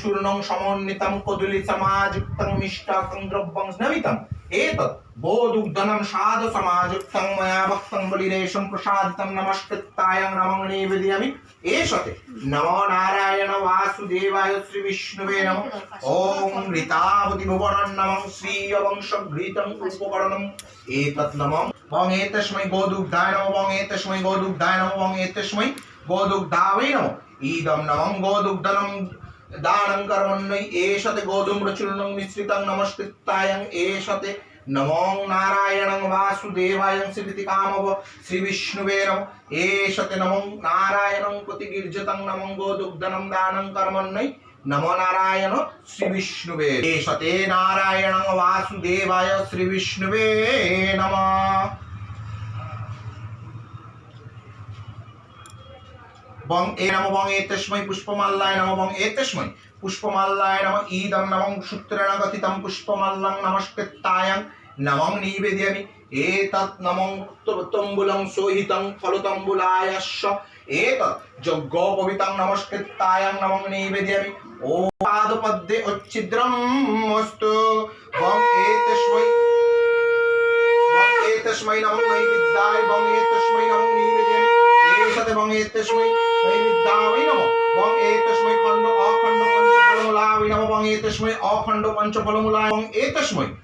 চূর্ণং সমন্বিতং কদলি সমাযুক্তং মিষ্টাকং দ্রব্যং স্নমিতং এতত বোধুগ্ধনম সাদ সমাযুক্তং ময়া ভক্তং বলিরেশম প্রসাদিতং নমস্কৃত্তায়ং নমং নিবেদয়ামি এষতে নমো নারায়ণ বাসুদেবায় শ্রী বিষ্ণুবে নম ওম ঋতাবতি ভুবনং নমং শ্রী বংশ ঘৃতং পুষ্পকরণম এতত নমঃ বং এতস্মৈ গোদুগ্ধায় নমঃ বং এতস্মৈ গোদুগ্ধায় নমঃ বং এতস্মৈ গোদুগ্ধায় নমঃ ইদম নমং গোদুগ্ধনম দানং কর্মণ্যই এষতে গোধূম্রচূর্ণং মিশ্রিতং নমস্কৃতায়ং এষতে নমো নারায়ণং বাসুদেবায়ং শ্রীতি কামব শ্রী বিষ্ণুবে নম। এষতে নমো নারায়ণং প্রতি গির্জতং নমো গোদুগ্ধনম দানং কর্মণ্যই নমো নারায়ণ শ্রী বিষ্ণুবে এষতে নারায়ণং বাসুদেবায় শ্রী নমঃ। বং এ নম বং এতস্মৈ পুষ্পমাল্লায় নম বং এতস্মৈ পুষ্পমাল্লায় নম ঈদং নমং সূত্রেণ গতিতং পুষ্পমাল্লাং নমস্কৃত্তায়ং নমং নিবেদয়ামি। এতৎ নমং তম্বুলং সোহিতং ফলতম্বুলায়স্য এতৎ যজ্ঞোপবিতং নমস্কৃত্তায়ং নমং নিবেদয়ামি। ও পাদপদ্মে উচ্ছিদ্রম অস্তু বং এতস্মৈ বং এতস্মৈ নমং নৈবিদ্যায় বং এতস্মৈ নমং নিবেদয়ামি। বং এতস্মৈ খণ্ড অখণ্ড পঞ্চফলমূলা এবং বং এতস্মৈ অখণ্ড পঞ্চফলমূলা এবং এতস্মৈ বিষ্ণুবেং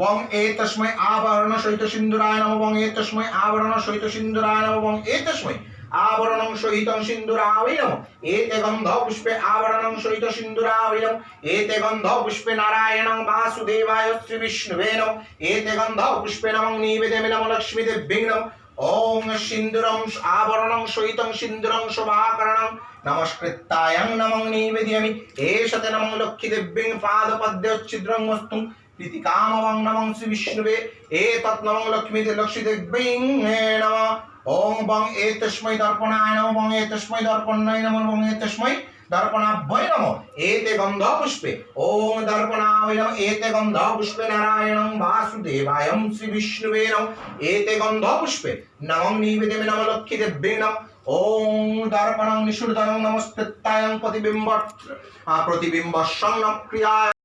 বং এতস্মৈ আবরণ সহিত সিন্দুরায় নম, বং এতস্মৈ আবরণ সহিত সিন্দুরায় নম, বং এতস্মৈ আবরণং সহিত সিন্দুরাবৈ নম। এতে গন্ধ পুষ্পে আবরণং সহিত সিন্দুরাবৈ নম। এতে গন্ধ পুষ্পে নারায়ণং বাসুদেবায় শ্রী বিষ্ণুবে নম। এতে গন্ধ পুষ্পে লক্ষ্মী দেব্যং ওং সিন্দুরং আবরণং সহিতং সিন্দুরং শোভাকরণং নমস্কৃত্তায়ং নমং নিবেদয়ামি এষতে নমং লক্ষ্মী দেব্যং পাদপদ্মচ্ছিদ্রং মস্তুং প্রীতিকামবং নমং শ্রী বিষ্ণুবে এতৎ নমং লক্ষ্মীতে লক্ষ্মীদেব্যং নম ওং বং এতস্মৈ দর্পণায় নম বং এতস্মৈ দর্পণায় নম বং এতস্মৈ দর্পণাভ্যয় নম পুষ্পে ওং দর্পণায় নম এতে গন্ধ পুষ্পে নারায়ণং বাসুদেবায়ং শ্রী বিষ্ণুবে নম এতে গন্ধ পুষ্পে নমং নিবেদমে নম লক্ষ্মী দেব্যে নম ওং দর্পণং নিষুদ্ধং নমস্কৃত্তায়ং প্রতিবিম্ব প্রতিবিম্ব সংক্রিয়া